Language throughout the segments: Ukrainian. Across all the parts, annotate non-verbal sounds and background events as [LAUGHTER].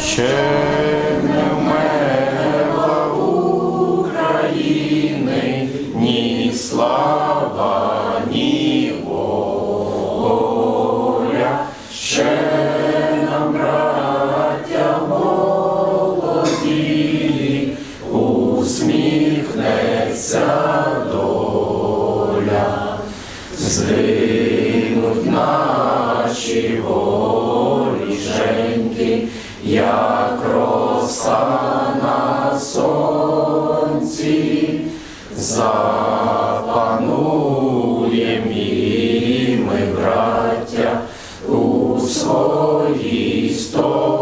Ще не вмерла України, ні слава, воріженьки, як роса на сонці, запануєм і ми, браття, у своїй сторонці,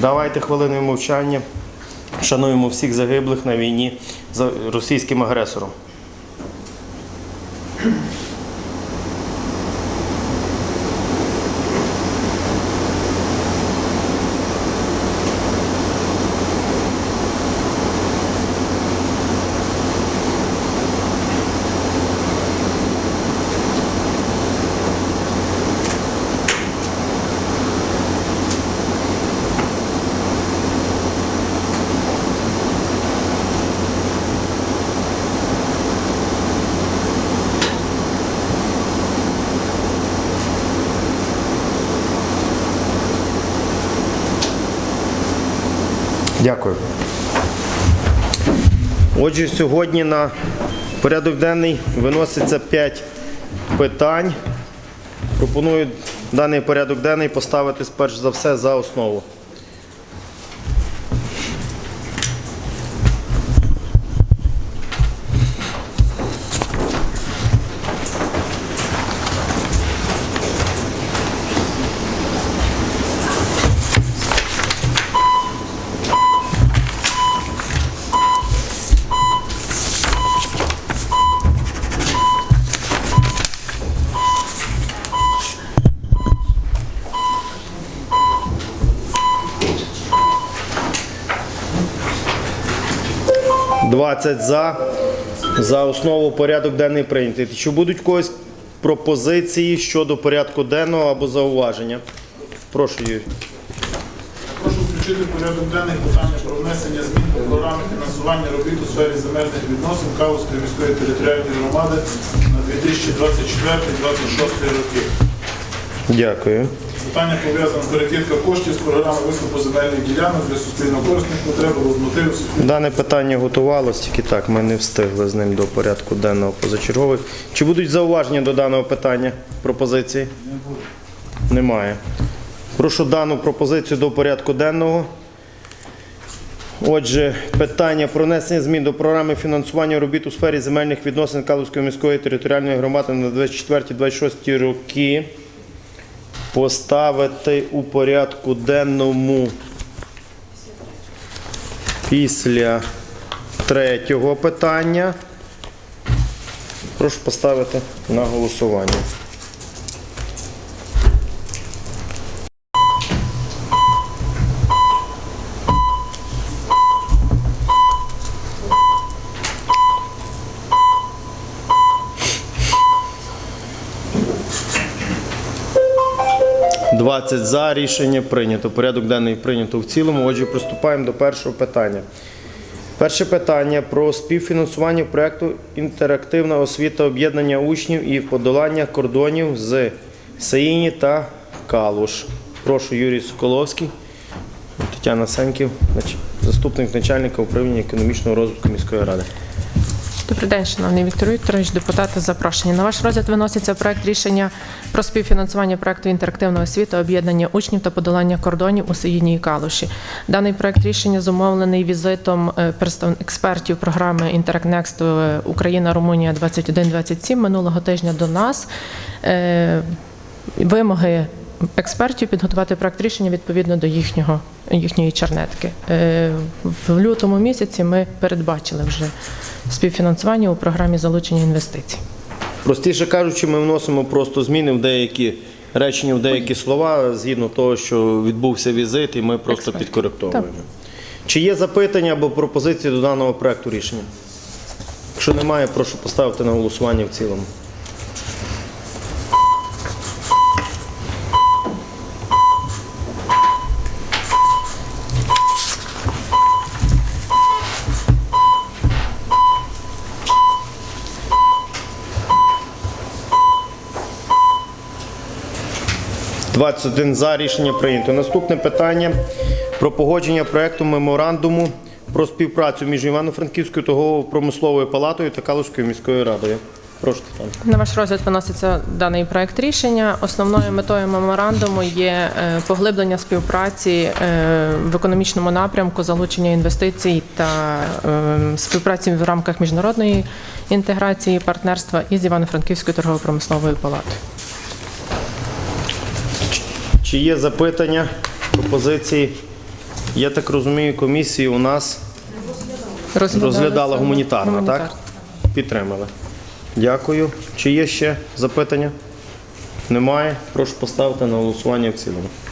Давайте хвилиною мовчання. Шануємо всіх загиблих на війні з російським агресором. Дякую. Отже, сьогодні на порядок денний виноситься 5 питань. Пропоную даний порядок денний поставити перш за все за основу. – 20 за. За основу порядок денний прийнятий. Чи будуть когось пропозиції щодо порядку денного або зауваження? Прошу, Юрій. Прошу включити порядок денний питання про внесення змін до програми фінансування робіт у сфері земельних відносин Кавузької міської територіальної громади на 2024-2026 роки. Дякую. Питання пов'язане з перекидка коштів з програми викупу земельних ділянок для суспільно-корисних потреб мотивів Дане питання готувалось, тільки так ми не встигли з ним до порядку денного позачергових. Чи будуть зауваження до даного питання? Пропозиції? Не буде. Немає. Прошу дану пропозицію до порядку денного. Отже, питання про внесення змін до програми фінансування робіт у сфері земельних відносин Калузької міської територіальної громади на 24-26 роки поставити у порядку денному після третього питання. Прошу поставити на голосування. Двадцять за рішення прийнято. Порядок денний прийнято в цілому. Отже, приступаємо до першого питання. Перше питання про співфінансування проєкту інтерактивна освіта об'єднання учнів і подолання кордонів з Саїні та Калуш. Прошу Юрій Соколовський, Тетяна заступник заступник начальника управління економічного розвитку міської ради. Добрий день, шановний Віктор Вікторович, депутати запрошені. На ваш розгляд виноситься проект рішення про співфінансування проекту інтерактивна освіта, об'єднання учнів та подолання кордонів у Саїдній Калуші. Даний проект рішення зумовлений візитом е, експертів програми е, Україна Румунія 21-27 минулого тижня до нас. Е, Вимоги експертів підготувати проект рішення відповідно до їхнього їхньої чернетки. Е, В лютому місяці ми передбачили вже співфінансування у програмі залучення інвестицій. Простіше кажучи, ми вносимо просто зміни в деякі речення, в деякі слова згідно того, що відбувся візит, і ми просто Експерт. підкоректовуємо. Так. Чи є запитання або пропозиції до даного проекту рішення? Якщо немає, прошу поставити на голосування в цілому. – 21 за рішення прийнято. Наступне питання про погодження проекту меморандуму про співпрацю між Івано-Франківською торгово-промисловою палатою та Калузькою міською радою. Прошу. На ваш розгляд виноситься даний проект рішення. Основною метою меморандуму є е, поглиблення співпраці е, в економічному напрямку, залучення інвестицій та е, співпраці в рамках міжнародної інтеграції партнерства із Івано-Франківською торгово-промисловою палатою. Чи є запитання, пропозиції? Я так розумію, комісії у нас розглядала гуманітарна, так? Підтримали. Дякую. Чи є ще запитання? Немає. Прошу поставити на голосування в цілому. –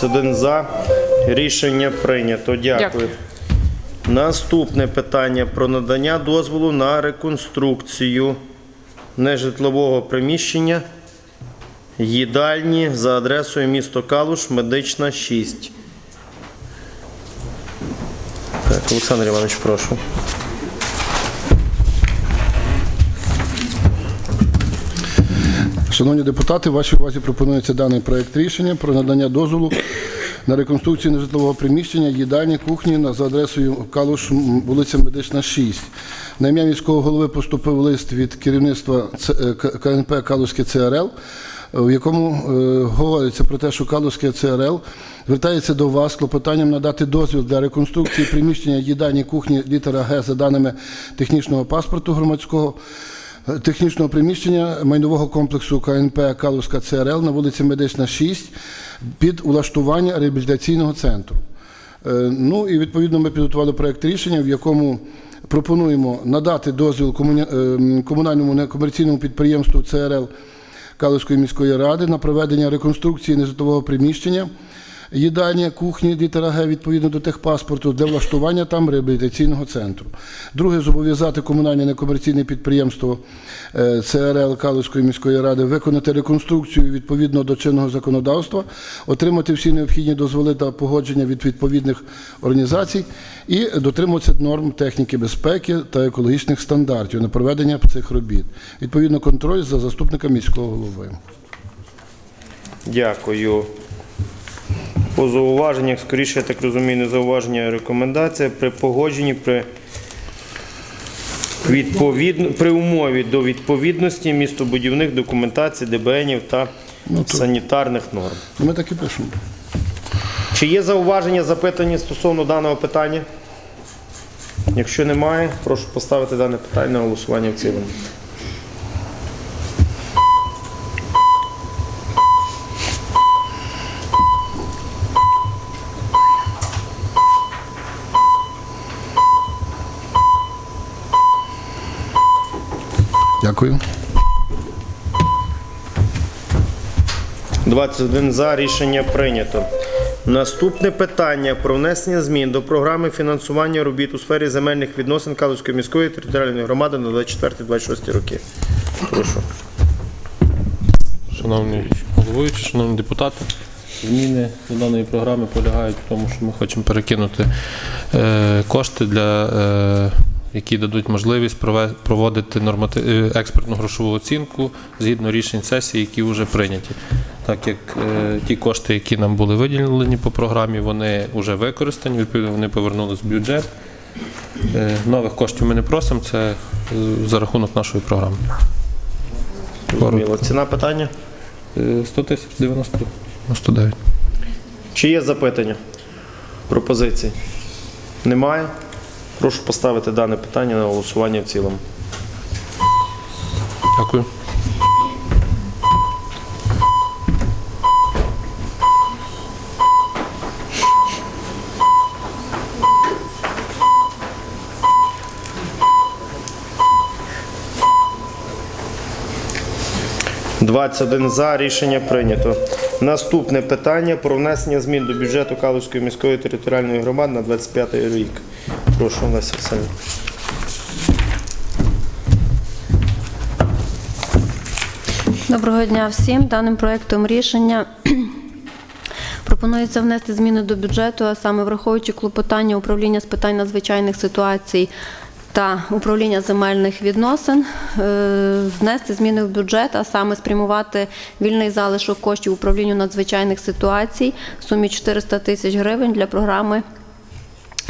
21 за. Рішення прийнято. Дякую. Дякую. Наступне питання про надання дозволу на реконструкцію нежитлового приміщення їдальні за адресою місто Калуш, медична 6. Так, Олександр Іванович, прошу. Шановні депутати, вашій увазі пропонується даний проект рішення про надання дозволу на реконструкцію нежитлового приміщення, їдальні, кухні за адресою Калуш, вулиця Медична, 6. На ім'я міського голови поступив лист від керівництва е, КНП Калузьке ЦРЛ, е, в якому е, говориться про те, що Калузьке ЦРЛ звертається до вас з клопотанням надати дозвіл для реконструкції приміщення їдальні кухні літера Г за даними технічного паспорту громадського технічного приміщення майнового комплексу КНП Калузька ЦРЛ на вулиці Медична 6 під улаштування реабілітаційного центру. Е, Ну і відповідно ми підготували проект рішення, в якому пропонуємо надати дозвіл е, комунальному некомерційному підприємству ЦРЛ Калузької міської ради на проведення реконструкції нежитлового приміщення. Їдальня, кухні літера Г відповідно до техпаспорту для влаштування там реабілітаційного центру. Друге, зобов'язати комунальне некомерційне підприємство е, ЦРЛ Калузької міської ради виконати реконструкцію відповідно до чинного законодавства, отримати всі необхідні дозволи та погодження від відповідних організацій і дотримуватися норм техніки безпеки та екологічних стандартів на проведення цих робіт. Відповідно, контроль за заступника міського голови. Дякую. По зауваженнях, скоріше, я так розумію, не зауваження, а рекомендація при погодженні при, відповідно, при умові до відповідності містобудівних документацій, ДБНів та санітарних норм. Ми так і пишемо. Чи є зауваження, запитання стосовно даного питання? Якщо немає, прошу поставити дане питання на голосування в цілому. Дякую. 21 за рішення прийнято. Наступне питання про внесення змін до програми фінансування робіт у сфері земельних відносин Калузької міської територіальної громади на 24-26 роки. Прошу. шановний головуючий, шановні депутати. Зміни до даної програми полягають в тому, що ми хочемо перекинути е, кошти для. Які дадуть можливість проводити е, експертну грошову оцінку згідно рішень сесії, які вже прийняті. Так як е, ті кошти, які нам були виділені по програмі, вони вже використані, відповідно, вони повернулись в бюджет. Е, нових коштів ми не просимо, це за рахунок нашої програми. Зрозуміло. Ціна питання? Е, 100 тисяч 90 99. Чи є запитання? Пропозиції? Немає. Прошу поставити дане питання на голосування в цілому. Дякую. – 21 за. Рішення прийнято. Наступне питання про внесення змін до бюджету Калузької міської територіальної громади на 25 рік. Прошу, Олеся Васильівна. Доброго дня всім. Даним проектом рішення пропонується внести зміни до бюджету, а саме враховуючи клопотання управління з питань надзвичайних ситуацій та управління земельних відносин, е, внести зміни в бюджет, а саме спрямувати вільний залишок коштів управлінню надзвичайних ситуацій в сумі 400 тисяч гривень для програми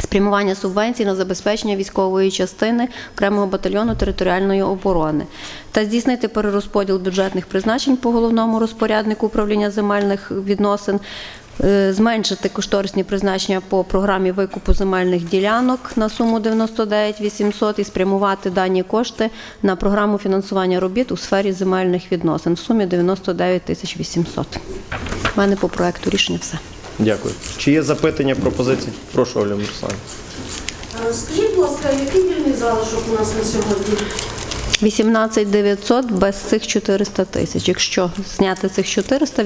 спрямування субвенцій на забезпечення військової частини окремого батальйону територіальної оборони та здійснити перерозподіл бюджетних призначень по головному розпоряднику управління земельних відносин. е, Зменшити кошторисні призначення по програмі викупу земельних ділянок на суму 99 800 і спрямувати дані кошти на програму фінансування робіт у сфері земельних відносин в сумі 99 тисяч 800. У мене по проекту рішення все. Дякую. Чи є запитання, пропозиції? Прошу, Оля Мирославівна. Е, Скажіть, будь ласка, який вільний залишок у нас на сьогодні? 18 900 без цих 400 тисяч. Якщо зняти цих 400, 18,5.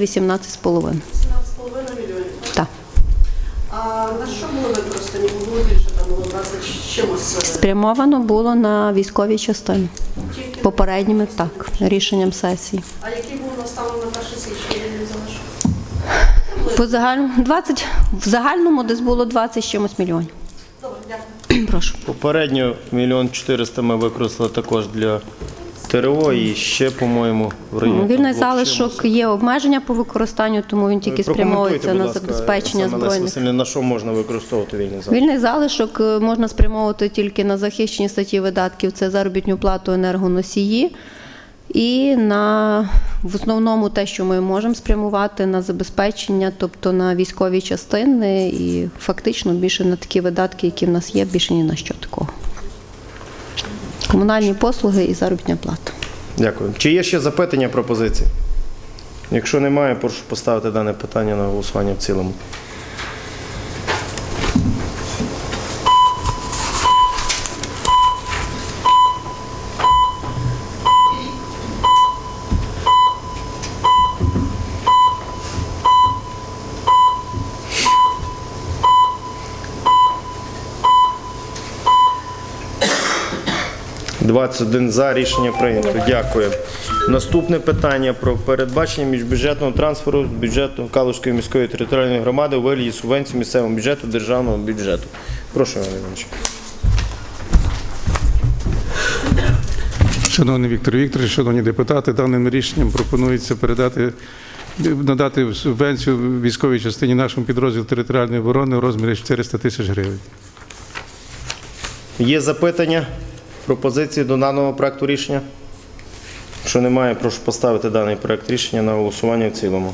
17,5 мільйонів. Так. А на що було використані? Було більше, там було 20 з чимось. е, Спрямовано було на військові частини. Попередніми так, рішенням сесії. А який був наставлений на 1 січня? По загальному 20, в загальному десь було 20 з чимось мільйонів. [CLEARS THROAT] Прошу. Попередньо мільйон 400 ми використали також для ТРО і ще, по-моєму, в районі. Вільний залишок чимось. є обмеження по використанню, тому він тільки спрямовується на забезпечення збройних. На що можна використовувати вільний залишок? Вільний залишок е, можна спрямовувати тільки на захищені статті видатків, це заробітну плату енергоносії. І на в основному те, що ми можемо спрямувати на забезпечення, тобто на військові частини, і фактично більше на такі видатки, які в нас є, більше ні на що такого. Комунальні послуги і заробітня плата. Дякую. Чи є ще запитання, пропозиції? Якщо немає, прошу поставити дане питання на голосування в цілому. Двадцять один за рішення прийнято. Дякую. Наступне питання про передбачення міжбюджетного трансферу з бюджету Калужської міської територіальної громади у вигляді субвенції місцевого бюджету державного бюджету. Прошу, Іван Іванович. Шановний Віктор Вікторович, шановні депутати, даним рішенням пропонується передати надати субвенцію військовій частині нашому підрозділу територіальної оборони у розмірі 400 тисяч гривень. Є запитання, пропозиції до даного проекту рішення? Якщо немає, прошу поставити даний проект рішення на голосування в цілому.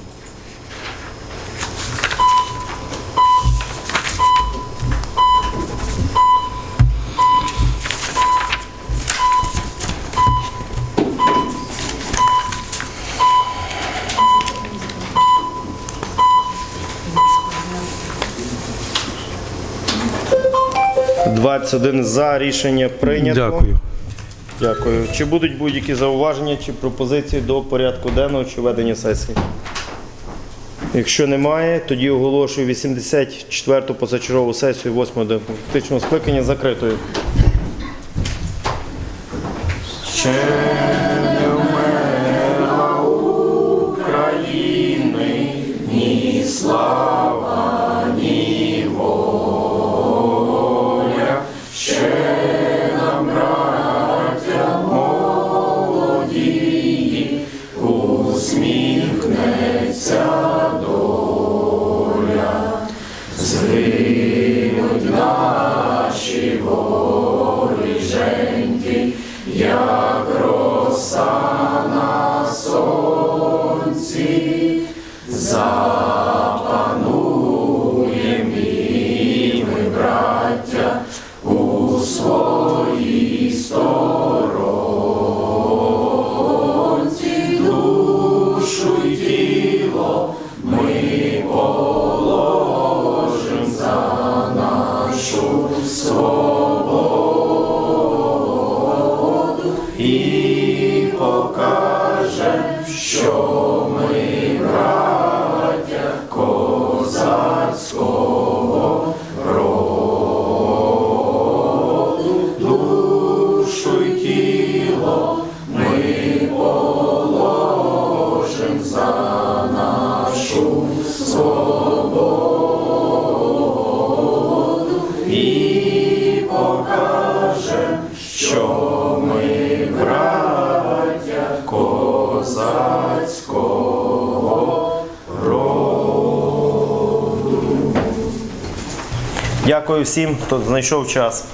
21 за. Рішення прийнято. Дякую. Дякую. Чи будуть будь-які зауваження чи пропозиції до порядку денного чи ведення сесії? Якщо немає, тоді оголошую 84-ту позачергову сесію 8-го демократичного скликання закритою. Ще не вмерла України, ні слава. за. свободу і покаже, що ми браття козацького. Дякую всім, хто знайшов час.